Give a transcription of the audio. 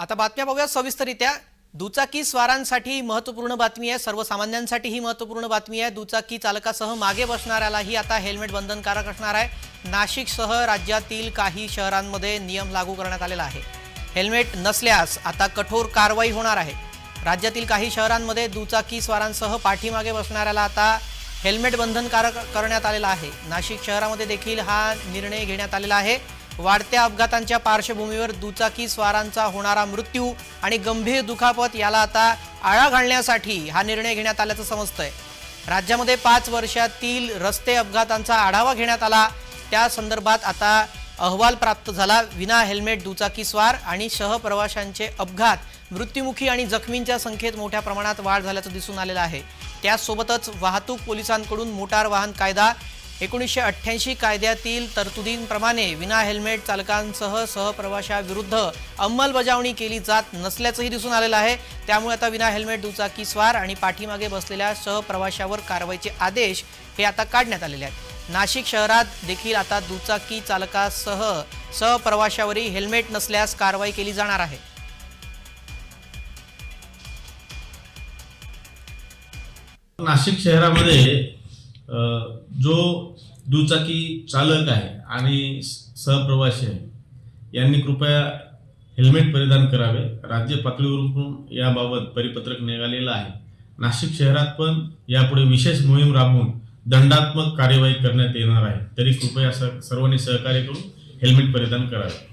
आता बातम्या बघूया सविस्तरित्या. दुचाकी स्वारांसाठी महत्त्वपूर्ण बातमी आहे. सर्वसामान्यांसाठी ही महत्त्वपूर्ण बातमी आहे. दुचाकी चालकासह मागे बसणाऱ्यालाही आता हेल्मेट बंधनकारक असणार आहे. नाशिकसह राज्यातील काही शहरांमध्ये नियम लागू करण्यात आलेला आहे. हेल्मेट नसल्यास आता कठोर कारवाई होणार आहे. राज्यातील काही शहरांमध्ये दुचाकी स्वारांसह पाठीमागे बसणाऱ्याला आता हेल्मेट बंधनकारक करण्यात आलेला आहे. नाशिक शहरामध्ये देखील हा निर्णय घेण्यात आलेला आहे. वाढत्या अपघातांच्या पार्श्वभूमीवर दुचाकी स्वारांचा होणारा मृत्यू आणि गंभीर दुखापत याला आता आळा घालण्यासाठी हा निर्णय घेण्यात आल्याचं समजतंय. राज्यामध्ये पाच वर्षातील रस्ते अपघातांचा आढावा घेण्यात आला. त्या संदर्भात आता अहवाल प्राप्त झाला. विना हेल्मेट दुचाकी स्वार आणि सहप्रवाशांचे अपघात मृत्युमुखी आणि जखमींच्या संख्येत मोठ्या प्रमाणात वाढ झाल्याचं दिसून आलेलं आहे. त्यासोबतच वाहतूक पोलिसांकडून मोटार वाहन कायदा एकोणीसशे अठ्ठ्याऐंशी कायद्यातील तरतुदींप्रमाणे विना हेल्मेट चालकांसह सहप्रवाशाविरुद्ध अंमलबजावणी केली जात नसल्याचंही दिसून आलेलं आहे. त्यामुळे आता विना हेल्मेट दुचाकी स्वार आणि पाठीमागे बसलेल्या सहप्रवाशावर कारवाईचे आदेश हे आता काढण्यात आलेले आहेत. नाशिक शहरात देखील आता दुचाकी चालकासह सहप्रवाशावरही हेल्मेट नसल्यास कारवाई केली जाणार आहे. नाशिक शहरामध्ये जो दुचाकी चालक आहे आणि स- सहप्रवासी आहे यांनी कृपया हेल्मेट परिधान करावे. राज्य पातळीवरून पण याबाबत परिपत्रक निघालेलं आहे. नाशिक शहरात पण यापुढे विशेष मोहीम राबवून दंडात्मक कार्यवाही करण्यात येणार आहे. तरी कृपया स- सर्वांनी सहकार्य करून हेल्मेट परिधान करावे.